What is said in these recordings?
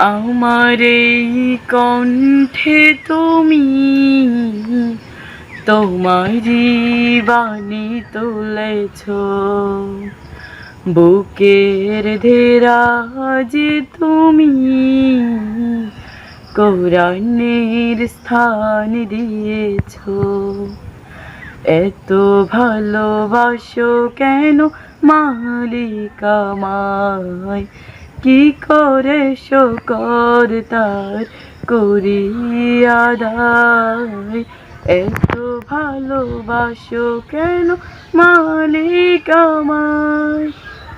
আমার এই কণ্ঠে তুমি তোমারই বাণী তুলেছ। বুকের ধেরা যে তুমি কোরআনের স্থান দিয়েছ। এত ভালোবাসো কেন মালিক আমায়? কি করে শকর তার করিয়া দায়? এত ভালোবাসো কেন মালিক আমায়?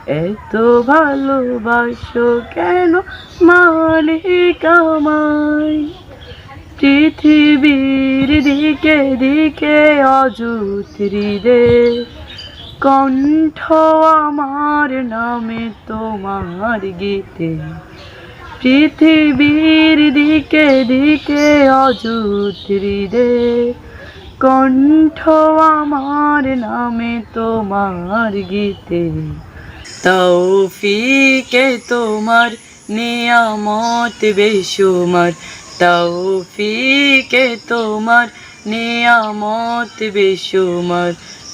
এত ভালোবাসো কেন মালিক আমায়? পৃথিবীর দিকে দিকে অযুত হৃদয়। কণ্ঠ আমার নামে তোমার গীতে। পৃথিবীর দিকে দিকে অযুত হৃদয় কণ্ঠ আমার নামে তোমার গীতে। তৌফিকে তোমার নিয়ামত বেশুমার। তৌফিকে তোমার নিয়ামত বেশুমার।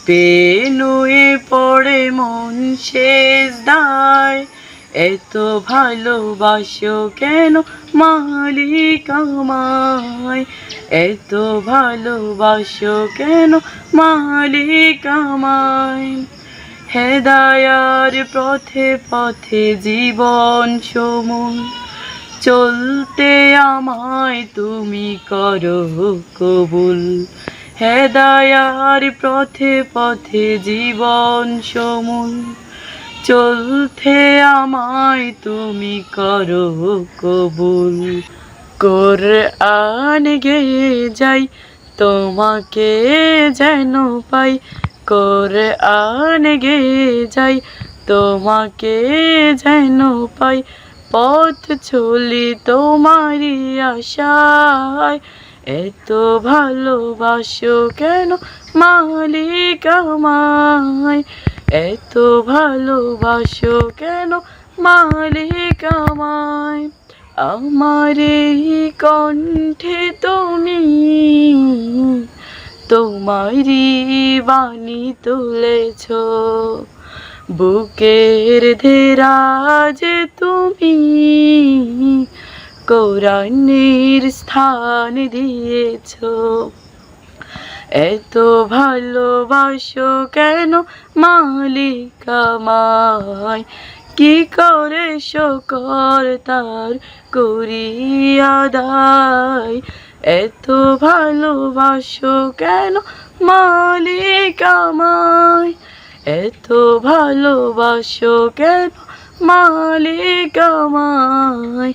পেনুয়ে পড়ে মন শেষ দায়। এত ভালোবাসো কেন মালিক আমায়? এত ভালোবাসো কেন মালিক আমায়? হেদায়ার পথে পথে জীবন সমুন চলতে আমায় তুমি করো কবুল। হেদায়ার পথে পথে জীবন সমুন চলতে আমায় তুমি করো কবুল। কর আন গেয়ে যাই, তোমাকে যেন পাই। কর আন গেয়ে যাই, তোমাকে যেন পাই। পথ চলি তোমারই আশায় এত ভালোবাসো কেন মালিক আমায়? এত ভালোবাসো কেন মালিক আমায়? আমার এই কণ্ঠে তুমি তোমারই বাণী তুলেছ। বুকের ধেরা যে তুমি কোরআনের স্থান দিয়েছ। এত ভালোবাসো কেন মালিক আমায় কি করে শকর তার করিয়া দায় এত ভালোবাসো কেন মালিক আমায় এত ভালোবাসো কেন মালিক আমায়